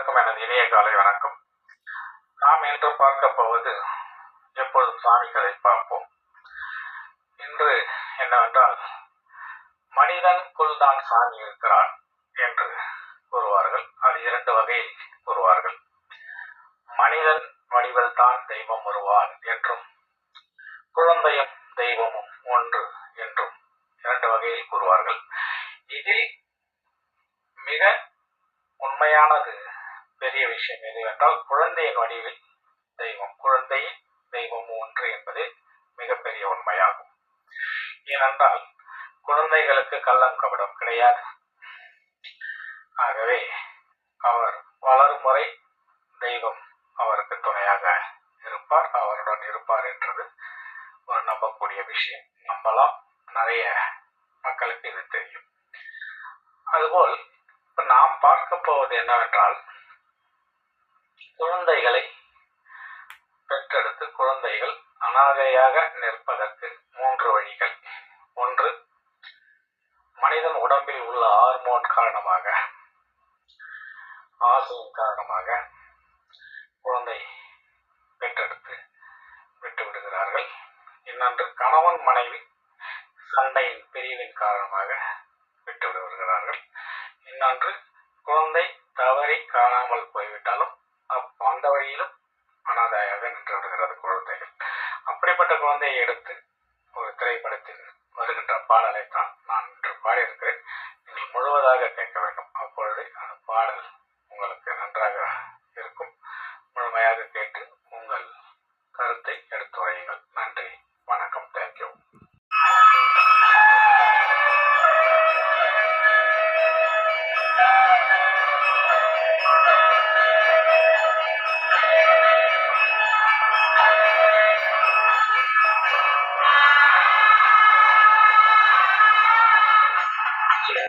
அனைவருக்கும் எனது இனிய காலை வணக்கம். நாம் இன்று பார்க்க போவது எப்பொழுதும் சுவாமிகளை பார்ப்போம். இன்று என்னவென்றால் மனிதனுக்குள் தான் சாமி இருக்கிறான் என்று கூறுவார்கள். அது இரண்டு வகையில் கூறுவார்கள். மனிதன் வடிவில் தான் தெய்வம் வருவான் என்றும் குழந்தையும் தெய்வமும் ஒன்று என்றும் இரண்டு வகையில் கூறுவார்கள் இதில் மிக உண்மையானது பெரிய என்றால் குழந்தையின் வடிவில் தெய்வம். குழந்தையின் தெய்வம் ஒன்று என்பது மிகப்பெரிய உண்மையாகும். ஏனென்றால் குழந்தைகளுக்கு கள்ளம் கபடம் கிடையாது. ஆகவே அவர் வளரும் முறை தெய்வம் அவருக்கு துணையாக இருப்பார் அவருடன் இருப்பார் என்றது ஒரு நம்பக்கூடிய விஷயம். நம்பலாம் நிறைய மக்களுக்கு இது தெரியும். அதுபோல் இப்ப நாம் பார்க்க போவது என்னவென்றால் குழந்தைகளை பெற்றெடுத்து குழந்தைகள் அனாதையாக நிற்பதற்கு மூன்று வழிகள். ஒன்று மனிதன் உடம்பில் உள்ள ஹார்மோன் காரணமாக ஆசையின் காரணமாக குழந்தை பெற்றெடுத்து விட்டு விடுகிறார்கள். இன்னொன்று கணவன் மனைவி சண்டையின் பிரிவின் காரணமாக விட்டு விடுகிறார்கள். இன்னொன்று குழந்தை தவறி காணாமல் போய்விடும் வந்த அந்த வழியிலும் அனாதையாக நின்று விடுகிறது குழந்தைகள். அப்படிப்பட்ட குழந்தையை எடுத்து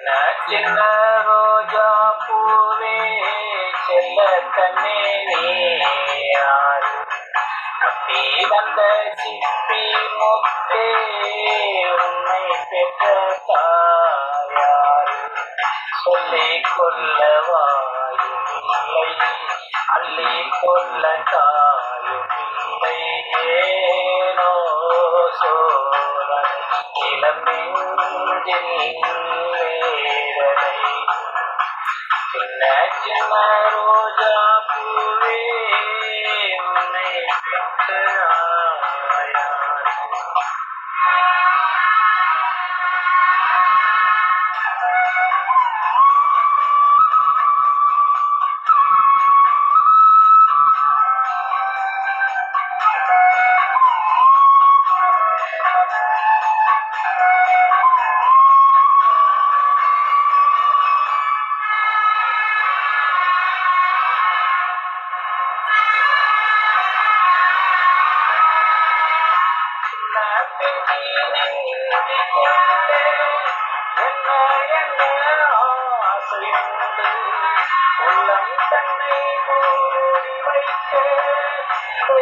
சின்ன சின்ன ரோஜா பூவே செல்ல கண்ணே நீ அப்பி வந்த சிப்பி முத்தே உன்னை பெற்ற தாயாரு சொல்லிக் கொள்ள இல்லை அள்ளி கொள்ள காயும் இல்லை ஏனோ சோ சின்ன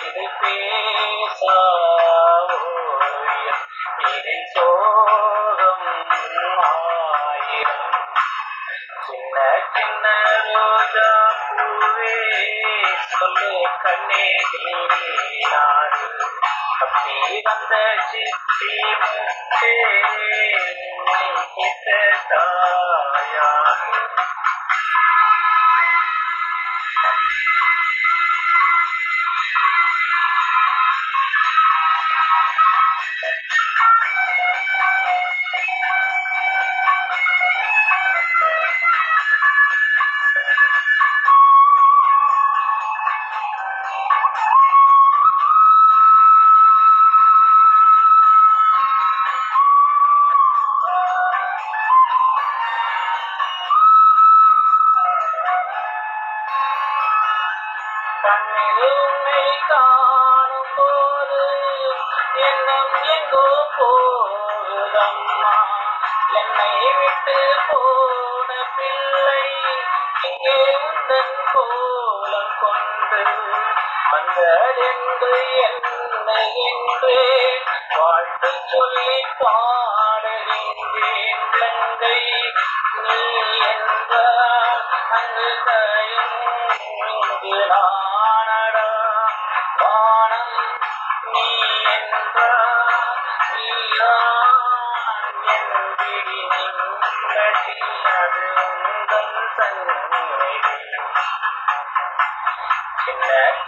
இது பேசா ஓவியம் இது சோகம் ஆயிரம் சின்ன சின்ன ரோஜா பூவே சொல்லு கண்ணே நீ யாரு தப்பி வந்த சித்தி முத்தே நீ கிட்ட தாயாரு மனம் எங்கோ போகுதம்மா என்னை விட்டு போன பிள்ளை இங்கே உந்தன் கோலம் கொண்டு வந்ததென்று என்னை என்றே வாழ்த்து சொல்லி பாடுகின்றேன் கங்கை நீ என்றால் அங்கு தயும் நானடா வானம் நீ